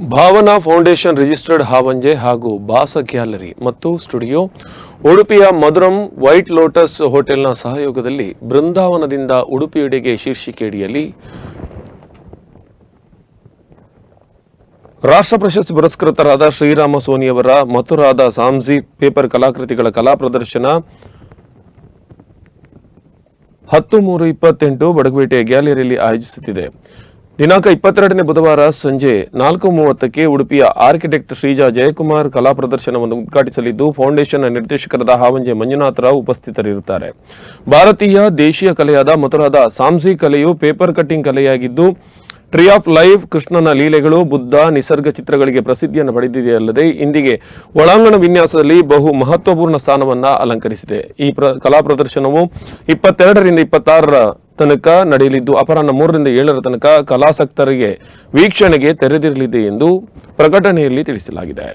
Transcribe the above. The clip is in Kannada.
ಭಾವನಾ ಫೌಂಡೇಶನ್ ರಿಜಿಸ್ಟರ್ಡ್ ಹಾವಂಜೆ ಹಾಗೂ ಬಾಸ ಗ್ಯಾಲರಿ ಮತ್ತು ಸ್ಟುಡಿಯೋ, ಉಡುಪಿಯ ಮಧುರಂ ವೈಟ್ ಲೋಟಸ್ ಹೋಟೆಲ್ನ ಸಹಯೋಗದಲ್ಲಿ ಬೃಂದಾವನದಿಂದ ಉಡುಪಿಯೆಡೆಗೆ ಶೀರ್ಷಿಕೆಯಡಿಯಲ್ಲಿ ರಾಷ್ಟ್ರ ಪ್ರಶಸ್ತಿ ಪುರಸ್ಕೃತರಾದ ಶ್ರೀರಾಮ ಸೋನಿಯವರ ಮಥುರಾದ ಸಾಮ್ಜಿ ಪೇಪರ್ ಕಲಾಕೃತಿಗಳ ಕಲಾ ಪ್ರದರ್ಶನ, ಹತ್ತು ಮೂರು ಇಪ್ಪತ್ತೆಂಟು ಬಡಗುಪೇಟೆ ಗ್ಯಾಲರಿಯಲ್ಲಿ ಆಯೋಜಿಸುತ್ತಿದೆ. ದಿನಾಂಕ ಇಪ್ಪತ್ತೆರಡನೇ ಬುಧವಾರ ಸಂಜೆ ನಾಲ್ಕು ಮೂವತ್ತಕ್ಕೆ ಉಡುಪಿಯ ಆರ್ಕಿಟೆಕ್ಟ್ ಶ್ರೀಜಾ ಜಯಕುಮಾರ್ ಕಲಾ ಪ್ರದರ್ಶನವನ್ನು ಉದ್ಘಾಟಿಸಲಿದ್ದು ಫೌಂಡೇಶನ್ನ ನಿರ್ದೇಶಕರಾದ ಹಾವಂಜೆ ಮಂಜುನಾಥ್ ರಾವ್ ಉಪಸ್ಥಿತರಿರುತ್ತಾರೆ. ಭಾರತೀಯ ದೇಶೀಯ ಕಲೆಯಾದ ಮಥುರಾದ ಸಾಮ್ಸಿ ಕಲೆಯು ಪೇಪರ್ ಕಟ್ಟಿಂಗ್ ಕಲೆಯಾಗಿದ್ದು, ಟ್ರೀ ಆಫ್ ಲೈಫ್, ಕೃಷ್ಣನ ಲೀಲೆಗಳು, ಬುದ್ಧ, ನಿಸರ್ಗ ಚಿತ್ರಗಳಿಗೆ ಪ್ರಸಿದ್ಧಿಯನ್ನು ಪಡೆದಿದೆಯಲ್ಲದೆ, ಇಂದಿಗೆ ಒಳಾಂಗಣ ವಿನ್ಯಾಸದಲ್ಲಿ ಬಹು ಮಹತ್ವಪೂರ್ಣ ಸ್ಥಾನವನ್ನು ಅಲಂಕರಿಸಿದೆ. ಈ ಪ್ರ, ಕಲಾ ಪ್ರದರ್ಶನವು ಇಪ್ಪತ್ತೆರಡರಿಂದ ಇಪ್ಪತ್ತಾರರ ತನಕ ನಡೆಯಲಿದ್ದು ಅಪರಾಹ್ನ ಮೂರರಿಂದ ಏಳರ ತನಕ ಕಲಾಸಕ್ತರಿಗೆ ವೀಕ್ಷಣೆಗೆ ತೆರೆದಿರಲಿದೆ ಎಂದು ಪ್ರಕಟಣೆಯಲ್ಲಿ ತಿಳಿಸಲಾಗಿದೆ.